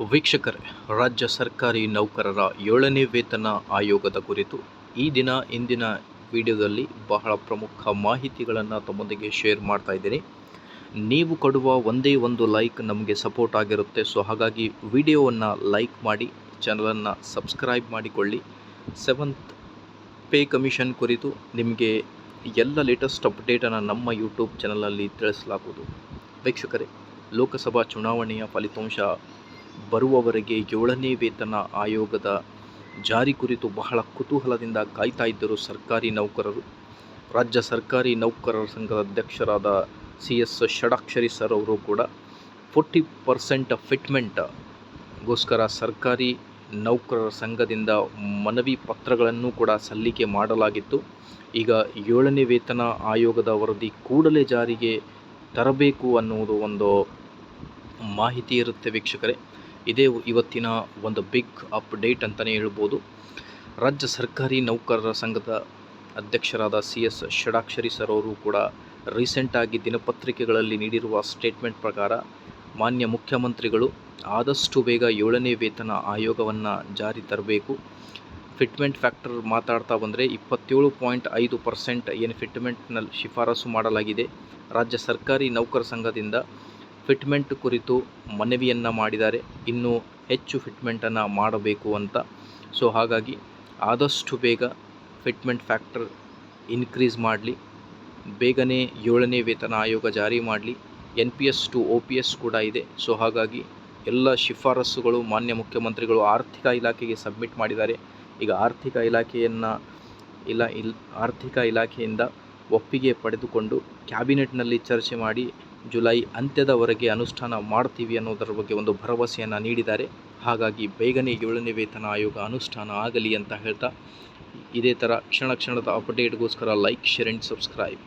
ವೀಕ್ಷಕರೇ, ರಾಜ್ಯ ಸರ್ಕಾರಿ ನೌಕರರ ಏಳನೇ ವೇತನ ಆಯೋಗದ ಕುರಿತು ಈ ದಿನ ಇಂದಿನ ವಿಡಿಯೋದಲ್ಲಿ ಬಹಳ ಪ್ರಮುಖ ಮಾಹಿತಿಗಳನ್ನು ತಮ್ಮೊಂದಿಗೆ ಶೇರ್ ಮಾಡ್ತಾ ಇದ್ದೀನಿ. ನೀವು ಕೊಡುವ ಒಂದೇ ಒಂದು ಲೈಕ್ ನಮಗೆ ಸಪೋರ್ಟ್ ಆಗಿರುತ್ತೆ. ಸೊ, ಹಾಗಾಗಿ ವಿಡಿಯೋವನ್ನು ಲೈಕ್ ಮಾಡಿ, ಚಾನಲನ್ನು ಸಬ್ಸ್ಕ್ರೈಬ್ ಮಾಡಿಕೊಳ್ಳಿ. ಸೆವೆಂತ್ ಪೇ ಕಮಿಷನ್ ಕುರಿತು ನಿಮಗೆ ಎಲ್ಲ ಲೇಟೆಸ್ಟ್ ಅಪ್ಡೇಟನ್ನು ನಮ್ಮ ಯೂಟ್ಯೂಬ್ ಚಾನಲಲ್ಲಿ ತಿಳಿಸಲಾಗುವುದು. ವೀಕ್ಷಕರೇ, ಲೋಕಸಭಾ ಚುನಾವಣೆಯ ಫಲಿತಾಂಶ ಬರುವವರೆಗೆ ಏಳನೇ ವೇತನ ಆಯೋಗದ ಜಾರಿ ಕುರಿತು ಬಹಳ ಕುತೂಹಲದಿಂದ ಕಾಯ್ತಾ ಇದ್ದರು ಸರ್ಕಾರಿ ನೌಕರರು. ರಾಜ್ಯ ಸರ್ಕಾರಿ ನೌಕರರ ಸಂಘದ ಅಧ್ಯಕ್ಷರಾದ ಸಿ ಎಸ್ ಷಡಾಕ್ಷರಿ ಸರ್ ಅವರು ಕೂಡ ಫೋರ್ಟಿ ಪರ್ಸೆಂಟ್ ಫಿಟ್ಮೆಂಟ್ಗೋಸ್ಕರ ಸರ್ಕಾರಿ ನೌಕರರ ಸಂಘದಿಂದ ಮನವಿ ಪತ್ರಗಳನ್ನು ಕೂಡ ಸಲ್ಲಿಕೆ ಮಾಡಲಾಗಿತ್ತು. ಈಗ ಏಳನೇ ವೇತನ ಆಯೋಗದ ವರದಿ ಕೂಡಲೇ ಜಾರಿಗೆ ತರಬೇಕು ಅನ್ನುವುದು ಒಂದು ಮಾಹಿತಿ ಇರುತ್ತೆ ವೀಕ್ಷಕರೇ. ಇದೇ ಇವತ್ತಿನ ಒಂದು ಬಿಗ್ ಅಪ್ಡೇಟ್ ಅಂತಲೇ ಹೇಳ್ಬೋದು. ರಾಜ್ಯ ಸರ್ಕಾರಿ ನೌಕರರ ಸಂಘದ ಅಧ್ಯಕ್ಷರಾದ ಸಿ ಎಸ್ ಷಡಾಕ್ಷರಿ ಸರ್ ಅವರು ಕೂಡ ರೀಸೆಂಟಾಗಿ ದಿನಪತ್ರಿಕೆಗಳಲ್ಲಿ ನೀಡಿರುವ ಸ್ಟೇಟ್ಮೆಂಟ್ ಪ್ರಕಾರ ಮಾನ್ಯ ಮುಖ್ಯಮಂತ್ರಿಗಳು ಆದಷ್ಟು ಬೇಗ ಏಳನೇ ವೇತನ ಆಯೋಗವನ್ನು ಜಾರಿ ತರಬೇಕು. ಫಿಟ್ಮೆಂಟ್ ಫ್ಯಾಕ್ಟರ್ ಮಾತಾಡ್ತಾ ಬಂದರೆ ಇಪ್ಪತ್ತೇಳು ಪಾಯಿಂಟ್ ಐದು ಪರ್ಸೆಂಟ್ ಏನು ಫಿಟ್ಮೆಂಟ್ನಲ್ಲಿ ಶಿಫಾರಸು ಮಾಡಲಾಗಿದೆ. ರಾಜ್ಯ ಸರ್ಕಾರಿ ನೌಕರ ಸಂಘದಿಂದ ಫಿಟ್ಮೆಂಟ್ ಕುರಿತು ಮನವಿಯನ್ನು ಮಾಡಿದ್ದಾರೆ. ಇನ್ನೂ ಹೆಚ್ಚು ಫಿಟ್ಮೆಂಟನ್ನು ಮಾಡಬೇಕು ಅಂತ. ಸೊ, ಹಾಗಾಗಿ ಆದಷ್ಟು ಬೇಗ ಫಿಟ್ಮೆಂಟ್ ಫ್ಯಾಕ್ಟರ್ ಇನ್ಕ್ರೀಸ್ ಮಾಡಲಿ. ಬೇಗನೆ ಏಳನೇ ವೇತನ ಆಯೋಗ ಜಾರಿ ಮಾಡಲಿ. N P S to O P S ಕೂಡ ಇದೆ. ಸೊ, ಹಾಗಾಗಿ ಎಲ್ಲ ಶಿಫಾರಸುಗಳು ಮಾನ್ಯ ಮುಖ್ಯಮಂತ್ರಿಗಳು ಆರ್ಥಿಕ ಇಲಾಖೆಗೆ ಸಬ್ಮಿಟ್ ಮಾಡಿದ್ದಾರೆ. ಈಗ ಆರ್ಥಿಕ ಇಲಾಖೆಯನ್ನು ಇಲ್ಲ, ಇಲ್, ಆರ್ಥಿಕ ಇಲಾಖೆಯಿಂದ ಒಪ್ಪಿಗೆ ಪಡೆದುಕೊಂಡು ಕ್ಯಾಬಿನೆಟ್ನಲ್ಲಿ ಚರ್ಚೆ ಮಾಡಿ ಜುಲೈ ಅಂತ್ಯದವರೆಗೆ ಅನುಷ್ಠಾನ ಮಾಡ್ತೀವಿ ಅನ್ನೋದರ ಬಗ್ಗೆ ಒಂದು ಭರವಸೆಯನ್ನು ನೀಡಿದ್ದಾರೆ. ಹಾಗಾಗಿ ಬೇಗನೆ ಏಳನೇ ವೇತನ ಆಯೋಗ ಅನುಷ್ಠಾನ ಆಗಲಿ ಅಂತ ಹೇಳ್ತಾ ಇದೇ ಥರ ಕ್ಷಣ ಕ್ಷಣದ ಅಪ್ಡೇಟ್ಗೋಸ್ಕರ ಲೈಕ್, ಶೇರ್, ಆ್ಯಂಡ್ ಸಬ್ಸ್ಕ್ರೈಬ್.